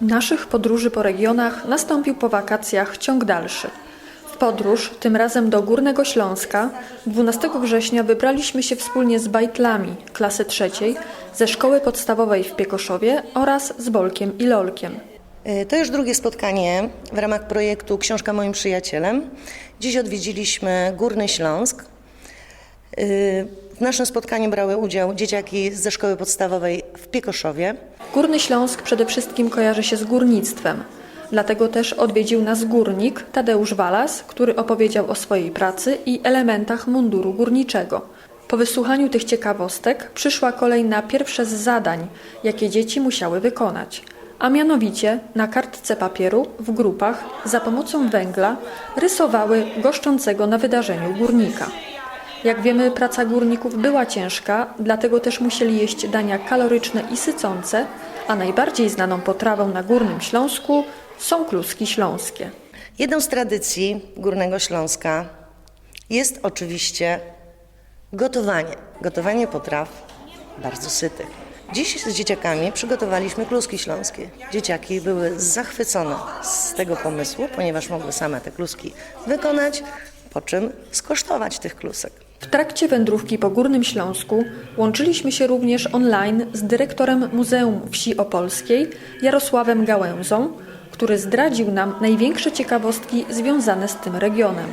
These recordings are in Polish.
Naszych podróży po regionach nastąpił po wakacjach ciąg dalszy. W podróż, tym razem do Górnego Śląska, 12 września wybraliśmy się wspólnie z bajtlami klasy trzeciej ze szkoły podstawowej w Piekoszowie oraz z Bolkiem i Lolkiem. Y, To już drugie spotkanie w ramach projektu Książka moim przyjacielem. Dziś odwiedziliśmy Górny Śląsk. Y, W naszym spotkaniu brały udział dzieciaki ze szkoły podstawowej w Piekoszowie. Górny Śląsk przede wszystkim kojarzy się z górnictwem. Dlatego też odwiedził nas górnik Tadeusz Walas, który opowiedział o swojej pracy i elementach munduru górniczego. Po wysłuchaniu tych ciekawostek przyszła kolej na pierwsze z zadań, jakie dzieci musiały wykonać. A mianowicie na kartce papieru w grupach za pomocą węgla rysowały goszczącego na wydarzeniu górnika. Jak wiemy, praca górników była ciężka, dlatego też musieli jeść dania kaloryczne i sycące, a najbardziej znaną potrawą na Górnym Śląsku są kluski śląskie. Jedną z tradycji Górnego Śląska jest oczywiście gotowanie. Gotowanie potraw bardzo sytych. Dziś z dzieciakami przygotowaliśmy kluski śląskie. Dzieciaki były zachwycone z tego pomysłu, ponieważ mogły same te kluski wykonać, po czym skosztować tych klusek. W trakcie wędrówki po Górnym Śląsku łączyliśmy się również online z dyrektorem Muzeum Wsi Opolskiej Jarosławem Gałęzą, który zdradził nam największe ciekawostki związane z tym regionem.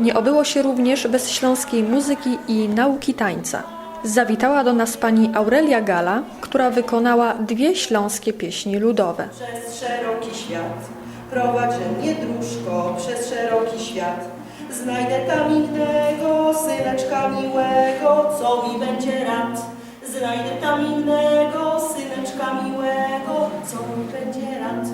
Nie obyło się również bez śląskiej muzyki i nauki tańca. Zawitała do nas pani Aurelia Gala, która wykonała dwie śląskie pieśni ludowe. Przez szeroki świat prowadź mnie dróżko przez szeroki świat. Znajdę tam innego syneczka miłego, co mi będzie rad. Znajdę tam innego syneczka miłego, co mi będzie rad.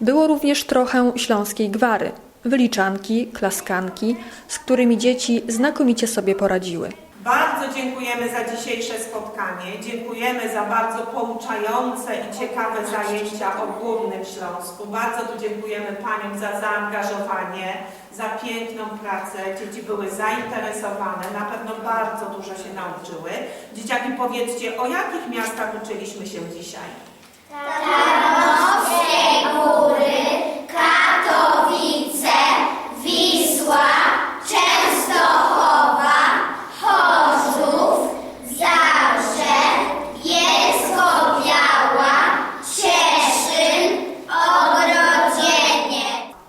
Było również trochę śląskiej gwary, wyliczanki, klaskanki, z którymi dzieci znakomicie sobie poradziły. Bardzo dziękujemy za dzisiejsze spotkanie. Dziękujemy za bardzo pouczające i ciekawe zajęcia o Górnym Śląsku. Bardzo tu dziękujemy Paniom za zaangażowanie, za piękną pracę. Dzieci były zainteresowane, na pewno bardzo dużo się nauczyły. Dzieciaki, powiedzcie, o jakich miastach uczyliśmy się dzisiaj? Katowice,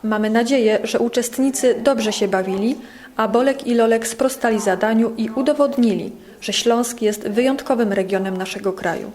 Mamy nadzieję, że uczestnicy dobrze się bawili, a Bolek i Lolek sprostali zadaniu i udowodnili, że Śląsk jest wyjątkowym regionem naszego kraju.